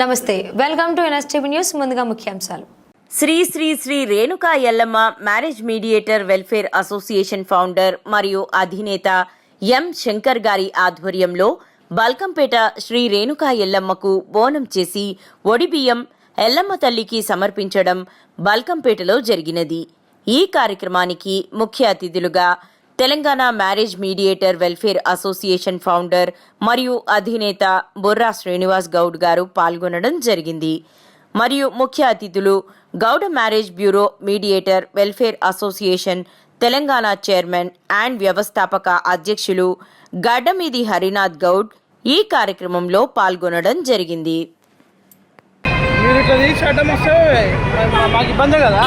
నమస్తే welcome to NSTV news ముందుగా ముఖ్యాంశాలు. Shri Shri Shri Renuka Yellamma marriage mediator welfare association founder మరియు అధినేత ఎం శంకర్ గారి ఆధ్వర్యంలో బల్కంపేట శ్రీ రేణుకా ఎల్లమ్మకు బోనం చేసి ఒడిబియ్యం ఎల్లమ్మ తల్లికి సమర్పించడం బల్కంపేటలో జరిగినది. ఈ కార్యక్రమానికి ముఖ్య అతిథులుగా Telangana marriage mediator welfare association founder మరియు అధినేత బొర్రా శ్రీనివాస్ గౌడ్ గారు పాల్గొనడం జరిగింది. మరియు ముఖ్య అతిథులు Gowda marriage bureau mediator welfare association Telangana chairman and వ్యవస్థాపక అధ్యక్షులు గడ్డమీది హరినాథ్ గౌడ్ ఈ కార్యక్రమంలో పాల్గొనడం జరిగింది. మీరు ఇట్లా వస్తే మాకు కదా?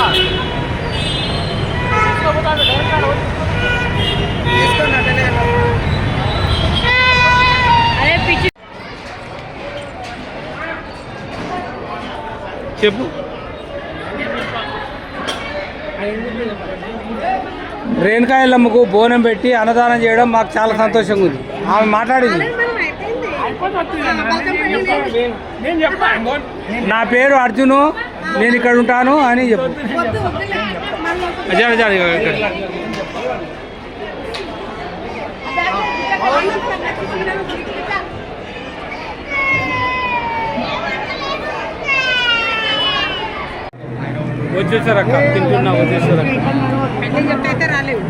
చెప్పు. రేణుకాయలమ్మకు బోనం పెట్టి అన్నదానం చేయడం మాకు చాలా సంతోషంగా ఉంది. ఆమె మాట్లాడింది. నా పేరు అర్జును నేను ఇక్కడ ఉంటాను అని చెప్పు ఇక్కడ, ఇక్కడ. వచ్చేసారు అక్క తింటున్నా వచ్చేసారు అక్క రాలేవు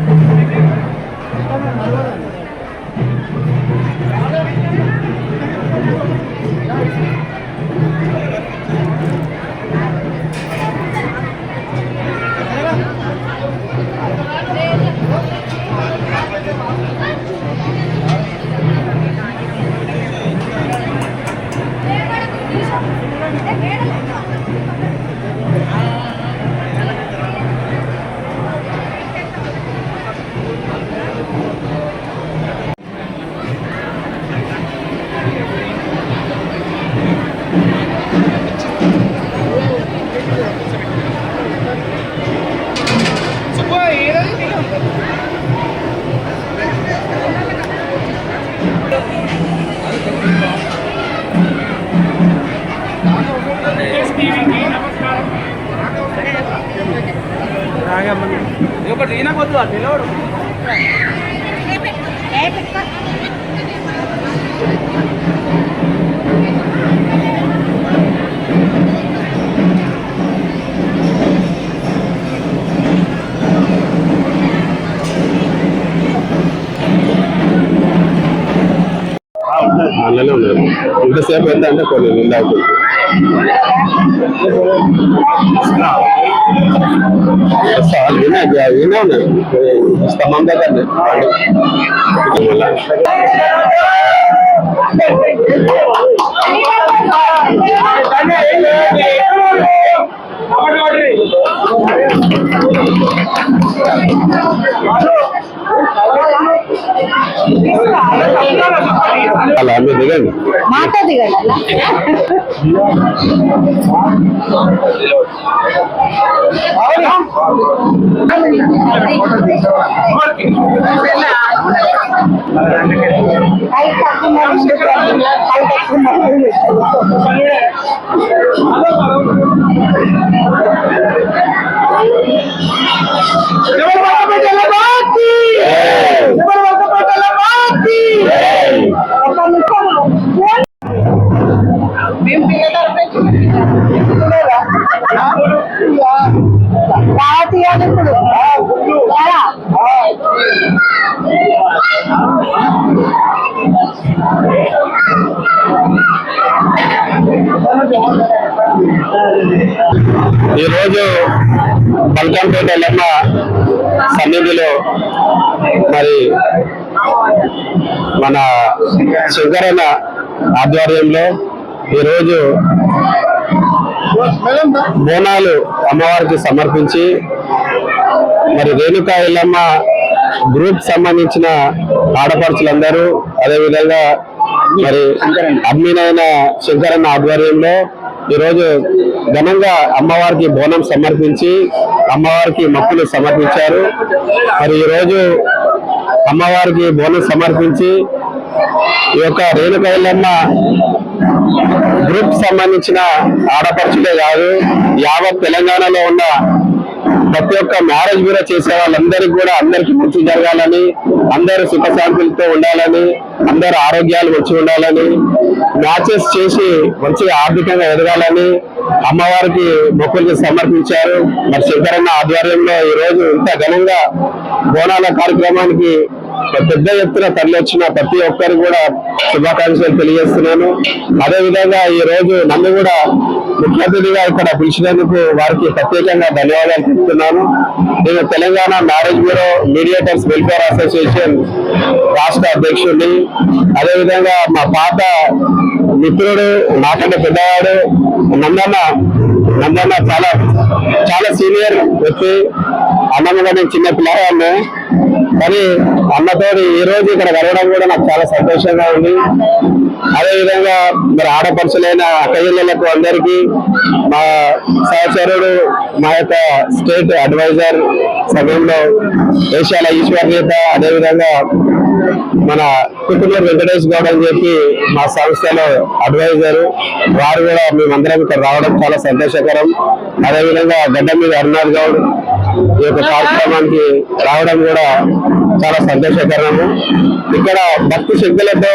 ఈయనకొద్దు అది నిలవడు అందులోనే ఉన్నారు ఇంతసేపు ఎంత అంటే కొన్ని నిండా இன்னொன்னு ஸ்தம்பம் தான் Thank you. విన్నా ఉన్నారు స్తంభం దగ్గర అలా మీరు ఈరోజు బల్కంపేట ఎల్లమ్మ సన్నిధిలో మరి మన శంకరన్న ఆధ్వర్యంలో ఈరోజు బోనాలు అమ్మవారికి సమర్పించి మరి రేణుకా ఎల్లమ్మ గ్రూప్ సంబంధించిన ఆడపడుచులందరూ అదేవిధంగా మరి అమ్మినైన శంకరన్న ఆధ్వర్యంలో ఈరోజు ఘనంగా అమ్మవారికి బోనం సమర్పించి అమ్మవారికి మొక్కులు సమర్పించారు. మరి ఈరోజు అమ్మవారికి బోనం సమర్పించి ఈ యొక్క రేణుకైలమ్మ గ్రూప్ సంబంధించిన ఆడపడుచులే కాదు యావత్ తెలంగాణలో ఉన్న ప్రతి ఒక్క మ్యారేజ్ బ్యూరో చేసే వాళ్ళందరికీ కూడా అందరికీ మంచి జరగాలని అందరూ సుఖశాంతులతో ఉండాలని అందరూ ఆరోగ్యాలు వచ్చి ఉండాలని మ్యాచెస్ చేసి మంచిగా ఆర్థికంగా ఎదగాలని అమ్మవారికి మొక్కులు సమర్పించారు. మరి శంకరన్న ఆధ్వర్యంలో ఈ రోజు ఇంత ఘనంగా బోనాల కార్యక్రమానికి పెద్ద ఎత్తున తరలి వచ్చిన ప్రతి ఒక్కరు కూడా శుభాకాంక్షలు తెలియజేస్తున్నాను. అదేవిధంగా ఈ రోజు నన్ను కూడా ముఖ్య అతిథిగా ఇక్కడ పిలిచినందుకు వారికి ప్రత్యేకంగా ధన్యవాదాలు చెప్తున్నాను నేను Telangana marriage bureau mediators welfare association రాష్ట్ర అధ్యక్షుడిని. అదేవిధంగా మా పాత మిత్రుడు నాకంటే పెద్దవాడు నందన్న. నందన్న చాలా చాలా సీనియర్ వ్యక్తి. అన్నమ్మగా నేను చిన్న పిల్లవాడిని. కానీ అన్నతో ఈ రోజు ఇక్కడ కలవడం కూడా నాకు చాలా సంతోషంగా ఉంది. అదేవిధంగా మరి ఆడపడుచులైన అక్కయ్యలకు అందరికీ మా సహచరుడు మా యొక్క స్టేట్ అడ్వైజర్ సమయంలో దేశాల ఈశ్వర్ నేత అదేవిధంగా మన కుటుంబ వెంకటేష్ గౌడ్ అని చెప్పి మా సంస్థలో అడ్వైజర్. వారు కూడా మేమందరం ఇక్కడ రావడం చాలా సంతోషకరం. అదేవిధంగా గడ్డ మీద అరుణాథ్ గౌడ్ ఈ యొక్క కార్యక్రమానికి రావడం కూడా చాలా సంతోషకరము. ఇక్కడ భక్తి శక్తులతో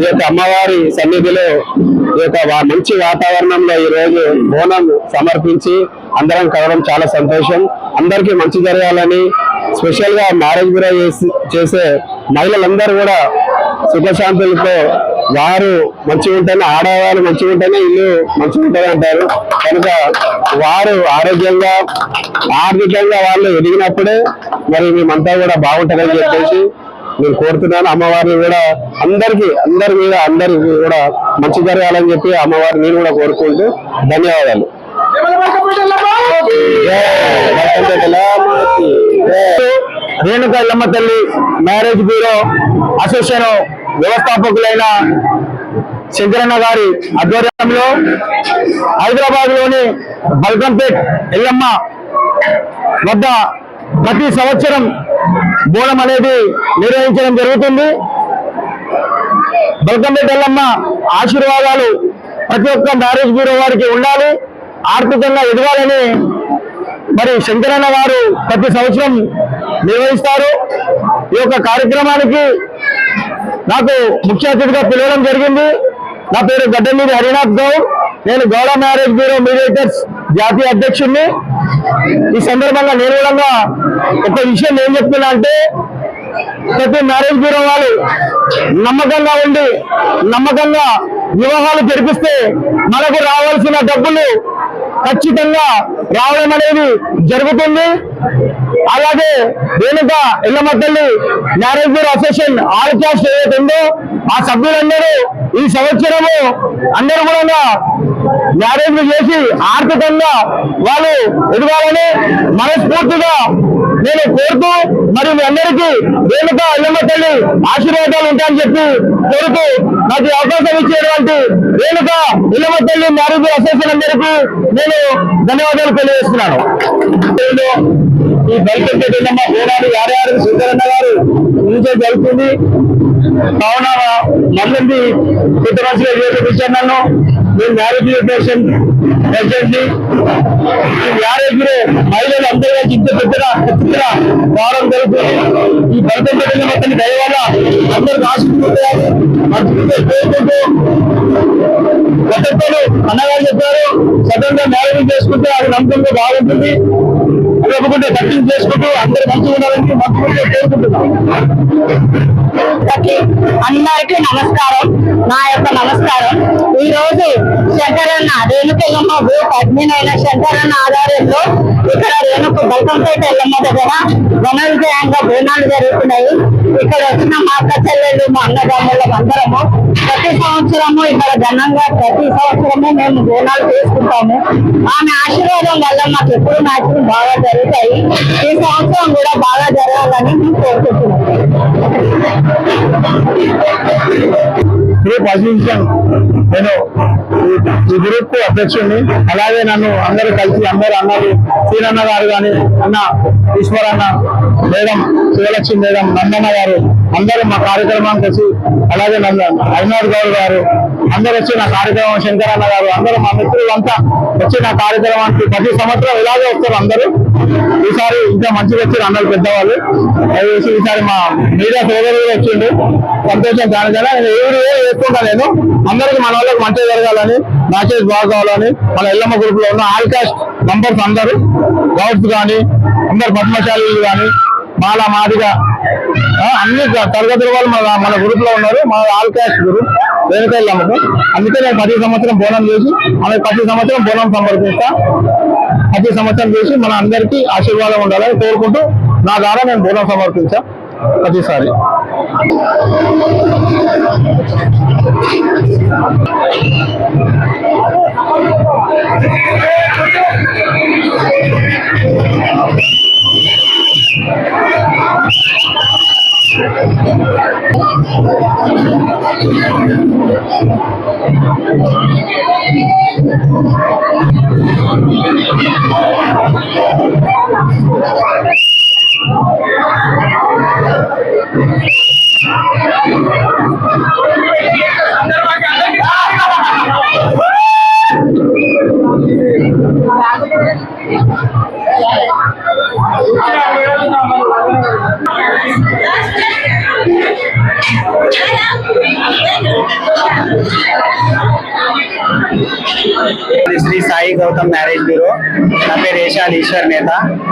ఈ యొక్క అమ్మవారి సన్నిధిలో ఈ యొక్క మంచి వాతావరణంలో ఈ రోజు బోనం సమర్పించి అందరం కలవడం చాలా సంతోషం. అందరికీ మంచి జరగాలని స్పెషల్గా మ్యారేజ్ బ్యూరో చేసి- చేసే మహిళలందరూ కూడా సుఖశాంతులతో వారు మంచిగా ఉంటేనే ఆడవాళ్ళు మంచిగా ఉంటేనే ఇల్లు మంచిగా ఉంటుంది అంటారు. కనుక వారు ఆరోగ్యంగా ఆర్థికంగా వాళ్ళు ఎదిగినప్పుడే మరి మేమంతా కూడా బాగుంటుందని చెప్పేసి నేను కోరుతున్నాను అమ్మవారిని కూడా అందరికి అందరి మీద అందరికి కూడా మంచి జరగాలని చెప్పి అమ్మవారిని నేను కూడా కోరుకుంటూ ధన్యవాదాలు. జై రేణుక తల్లి మ్యారేజ్ బ్యూరో అసోసియేషన్ వ్యవస్థాపకులైన శంకరన్న గారి ఆధ్వర్యంలో హైదరాబాద్లోని బల్కంపేట్ ఎల్లమ్మ వద్ద ప్రతి సంవత్సరం బోనం అనేది నిర్వహించడం జరుగుతుంది. బల్కంపేట తెల్లమ్మ ఆశీర్వాదాలు ప్రతి ఒక్క మ్యారేజ్ బ్యూరో వారికి ఉండాలి. ఆర్థికంగా ఎదగాలని మరి శంకరన్న వారు ప్రతి సంవత్సరం నిర్వహిస్తారు. ఈ యొక్క కార్యక్రమానికి నాకు ముఖ్య అతిథిగా పిలవడం జరిగింది. నా పేరు గడ్డమీది హరినాథ్ గౌడ్. నేను గౌడ మ్యారేజ్ బ్యూరో మీడియేటర్స్ జాతీయ అధ్యక్షుడిని. ఈ సందర్భంగా నేను కూడా ఒక విషయం ఏం చెప్తున్నా అంటే ప్రతి మ్యారేజ్ బ్యూరో వాళ్ళు నమ్మకంగా ఉండి నమ్మకంగా వివాహాలు జరిపిస్తే మనకు రావాల్సిన డబ్బులు ఖచ్చితంగా రావడం అనేది జరుగుతుంది. అలాగే రేణుక ఎల్లమ్మ తల్లి marriage bureau association all caste ఏదైతే ఉందో ఆ సభ్యులందరూ ఈ సంవత్సరము అందరూ కూడా మ్యారేజ్ చేసి ఆర్థికంగా వాళ్ళు ఎదగాలని మనస్ఫూర్తిగా నేను కోరుతూ మరి మీ అందరికీ రేణుక ఎల్లమ్మ తల్లి ఆశీర్వాదాలు ఉంటాయని చెప్పి కోరుతూ నాకు అవకాశం ఇచ్చేటువంటి రేణుక ఎల్లమ్మ తల్లి మ్యారేజ్ అసోసియేషన్ అందరికీ నేను ధన్యవాదాలు తెలియజేస్తున్నాను. ఈ బయటపెట్టి ఎల్లమ్మ బోనాలు యారు సుందరన్న గారు నుంచే జరుగుతుంది. కావున మళ్ళీ కొత్త మనసులో చేపించాను నన్ను. మేము మ్యారేజ్ పేషెంట్ ప్రెసిడెంట్ ఈ మ్యారేజ్లో మహిళలు అందరూ కలిసి ఇంత పెద్దగా ఎత్తున రావడం జరుగుతుంది ఈ భరతం పెట్టిన మొత్తం దయ వల్ల అందరూ రాసుకుంటారు మంచి కోరుకుంటూ గతంలో అన్నగారు చెప్పారు సడన్గా మ్యారేజ్ చేసుకుంటే అది నమ్మకంగా బాగుంటుంది. అది ఒప్పుకుంటే కట్టింగ్ చేసుకుంటూ అందరు మంచిగా ఉండాలని మంచిగా కోరుకుంటున్నాం. అందరికీ నమస్కారం. నా యొక్క నమస్కారం. ఈ రోజు శంకరన్న రేణుకెల్లమ్మ గ్రూప్ అడ్మిన్ అయిన శంకరన్న ఆధ్వర్యంలో ఇక్కడ రేణుకు బల్కంపేట ఎల్లమ్మ దగ్గర ఘన బోనాలు జరుగుతున్నాయి. ఇక్కడ వచ్చిన మా అక్క చెల్లెళ్ళు మా అన్నదమ్ములం అందరము ప్రతి సంవత్సరము ఇక్కడ ఘనంగా ప్రతి సంవత్సరము మేము బోనాలు చేసుకుంటాము. ఆమె ఆశీర్వాదం వల్ల మాకు ఎప్పుడు మ్యాచ్లు బాగా జరుగుతాయి. ఈ సంవత్సరం కూడా బాగా జరగాలని మేము కోరుకుంటున్నాం గ్రూప్ అసోసియేషన్ నేను ఈ- గ్రూప్కు అధ్యక్షుడిని. అలాగే నన్ను అందరూ కలిసి అందరూ అన్నారు. సీనన్న గారు కానీ అన్న ఈశ్వరన్న మేడం శివలక్ష్మి మేడం నందన్న గారు అందరూ మా కార్యక్రమానికి వచ్చి అలాగే నన్ను హరినాథ్ గౌడ్ గారు అందరూ వచ్చి నా కార్యక్రమం శంకరన్న గారు అందరూ మా మిత్రులంతా వచ్చి నా కార్యక్రమానికి ప్రతి సంవత్సరం ఇలాగే వస్తారు అందరూ. ఈసారి ఇంకా మంచిగా వచ్చారు అందరు పెద్దవాళ్ళు. దయచేసి ఈసారి మా మీడియా సోదరులు కూడా వచ్చిండు సంతోషం దానికన్నా నేను ఏ వీడియో చేసుకుంటా నేను. అందరికి మన వాళ్ళకి మంచి జరగాలని మ్యాచెస్ బాగా కావాలని మన ఎల్లమ్మ గ్రూప్లో ఉన్న ఆల్ కాస్ట్ నంబర్స్ అందరూ గౌడ్స్ కానీ అందరు పద్మశాలీలు కానీ మాల మాదిగా అన్ని తరగతుల వాళ్ళు మన మన గ్రూప్లో ఉన్నారు. మా ఆల్ కాస్ట్ గ్రూప్ వెనుకెళ్ళమ్మకు అందుకే నేను ప్రతి సంవత్సరం బోనం చేసి ఆమె ప్రతి సంవత్సరం బోనం సమర్పిస్తా ప్రతి సంవత్సరం చేసి మన అందరికీ ఆశీర్వాదం ఉండాలని కోరుకుంటూ నా ద్వారా నేను బోనం సమర్పించా. ప్రతిసారి. I'm Sai Gautam marriage bureau. నా పేరు ఏషాల్ ఈశ్వర్ నేత.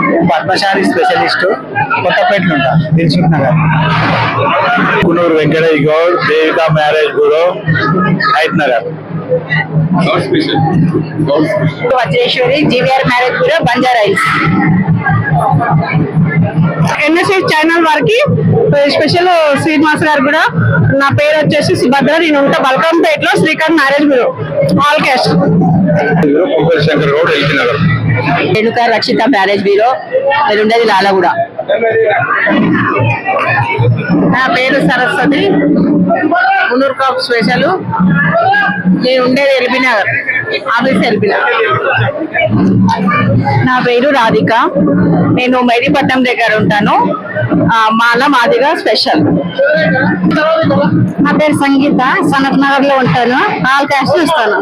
నేను పద్మశాలి స్పెషలిస్ట్. కొత్తపేటలో ఉంటా Dilsukh Nagar. Kunuru Venkatesh Goud Devika marriage bureau Hayath Nagar. Vajreshwari GVR marriage bureau Banjara Hills. NSS channel వారికి స్పెషల్ శ్రీనివాస్ గారు కూడా నా పేరు వచ్చేసి సుభద్ర నేను ఉంటా బల్కంపేటలో శ్రీకాంత్ మ్యారేజ్ బ్యూరో ఆల్ నగర్. రేణుక రక్షిత మ్యారేజ్ బ్యూరో నేను ఉండేది లాలగూడ నా పేరు సరస్వతి. Munur cap special. నేను ఉండేది LB Nagar office LB Nagar. నా పేరు రాధిక. నేను మెహదీపట్నం దగ్గర ఉంటాను. మాల మాదిగా స్పెషల్. నా పేరు సంగీత. సనత్ నగర్లో ఉంటాను. ఆల్ క్యాష్ చూస్తాను.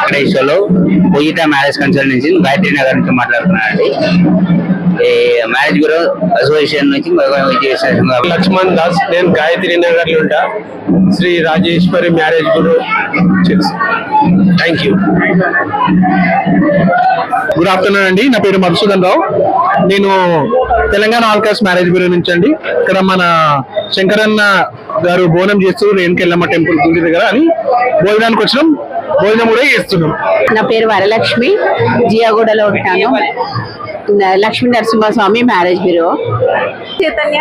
వెంకటేశ్వర్లో మ్యారేజ్ కన్సల్ నుంచి గాయత్రి నగర్ నుంచి మాట్లాడుతున్నాను అండి మ్యారేజ్ బ్యూరో అసోసియేషన్ నుంచి లక్ష్మణ్ దాస్ నేను గాయత్రి నగర్లో ఉంటా. Shri Rajeshwari marriage Guru thank you good afternoon అండి. నా పేరు మధుసూదన్ రావు. నేను తెలంగాణ ఆల్కాస్ మ్యారేజ్ బ్యూరో నుంచి అండి. ఇక్కడ మన శంకరన్న గారు బోనం చేస్తూ రేణుకెళ్ళమ్మ టెంపుల్ గుడి దగ్గర అని భోజనానికి వచ్చినాం. భోజనం కూడా చేస్తున్నాం. నా పేరు వరలక్ష్మి. జియాగూడలో ఉంటాను. Lakshmi Narasimhaswamy marriage bureau Chaitanya?